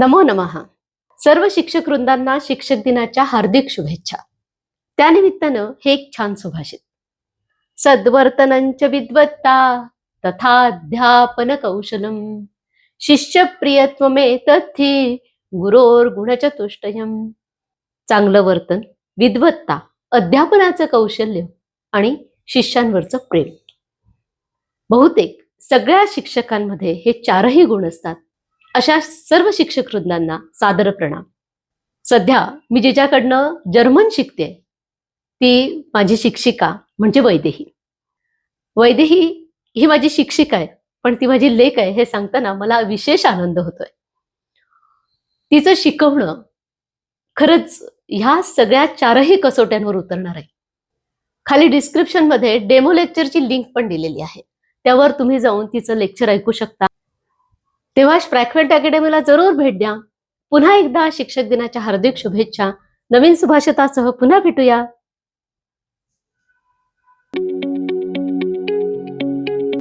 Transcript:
नमो नमः. सर्व शिक्षक वृंदांना शिक्षक दिनाच्या हार्दिक शुभेच्छा. त्यानिमित्तानं हे एक छान सुभाषित. सद्वर्तनंच विद्वत्ता तथा अध्यापन कौशलम. शिष्य प्रियत्वमे तथी गुरोर गुणचतुष्टयम चांगलं वर्तन विद्वत्ता अध्यापनाचं कौशल्य आणि शिष्यांवरचं प्रेम. बहुतेक सगळ्या शिक्षकांमध्ये हे चारही गुण असतात. अशा सर्व शिक्षक वृंदांना सादर प्रणाम. सध्या मी जिच्याकडनं जर्मन शिकते ती माझी शिक्षिका म्हणजे वैदेही. वैदेही ही माझी शिक्षिका आहे पण ती माझी लेख आहे हे सांगताना मला विशेष आनंद होतोय. तिचं शिकवणं खरंच ह्या सगळ्या चारही कसोट्यांवर उतरणार आहे. खाली डिस्क्रिप्शनमध्ये डेमो लेक्चरची लिंक पण दिलेली आहे. त्यावर तुम्ही जाऊन तिचं लेक्चर ऐकू शकता. तेव्हा फ्रॅक्वेंट अकॅडमीला जरूर भेट द्या. पुन्हा एकदा शिक्षक दिनाच्या हार्दिक शुभेच्छा. नवीन सुभाषितासह पुन्हा भेटूया.